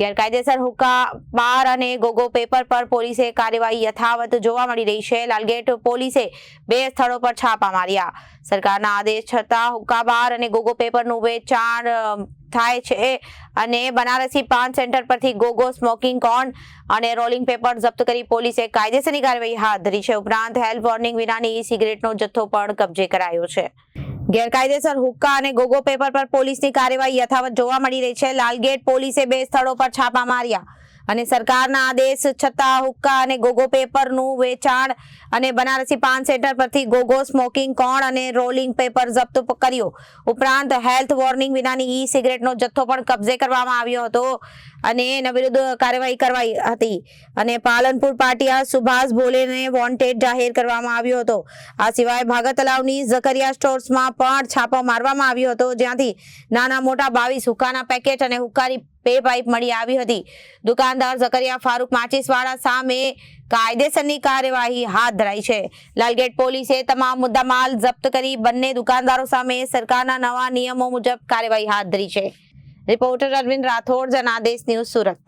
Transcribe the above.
ગેરકાયદેસર હુક્કા, બાર અને ગોગો પેપર પર પોલીસે કાર્યવાહી યથાવત જોવા મળી રહી છે. લાલગેટ પોલીસે બે સ્થળો પર છાપા માર્યા. સરકારના આદેશ છતાં હુક્કા, બાર અને ગોગો પેપરનું વેચાણ થાય છે અને બનારસી પાન સેન્ટર પરથી ગોગો સ્મોકિંગ કોર્ન અને રોલિંગ પેપર જપ્ત કરી પોલીસે કાયદેસરની કાર્યવાહી હાથ ધરી છે. ઉપરાંત હેલ્થ વોર્નિંગ વિનાની ઈ સિગરેટનો જથ્થો પણ કબજે કરાયો છે. ગેરકાયદેસર હુક્કા અને ગોગો પેપર પર પોલીસની કાર્યવાહી યથાવત જોવા મળી રહી છે. લાલગેટ પોલીસે બે સ્થળો પર છાપા માર્યા. અને સરકારના આદેશ છતાં હુક્કા અને ગોગો પેપરનું વેચાણ અને બનારસી પાન સેન્ટર પરથી ગોગો સ્મોકિંગ કોણ અને રોલિંગ પેપર જપ્ત કર્યો. ઉપરાંત હેલ્થ વોર્નિંગ વિનાની ઈ સિગરેટનો જથ્થો પણ કબજે કરવામાં આવ્યો હતો અને એના વિરુદ્ધ કાર્યવાહી કરવાઈ હતી. અને પાલનપુર પાટિયા સુભાષ ભોલેને વોન્ટેડ જાહેર કરવામાં આવ્યો હતો. આ સિવાય ભાગત તલાવની ઝકરિયા સ્ટોર્સમાં પણ છાપો મારવામાં આવ્યો હતો. જ્યાંથી નાના મોટા બાવીસ હુક્કાના પેકેટ અને હુક્કાની પે પાઇપ મળી આવી હતી. દુકાનદાર ઝકરિયા ફારૂક માચીસવાળા સામે કાયદેસરની કાર્યવાહી હાથ ધરાઈ છે. લાલગેટ પોલીસે તમામ મુદ્દામાલ જપ્ત કરી બંને દુકાનદારો સામે સરકારના નવા નિયમો મુજબ કાર્યવાહી હાથ ધરી છે. Reporter Arvind Rathod, Janadesh news Surat.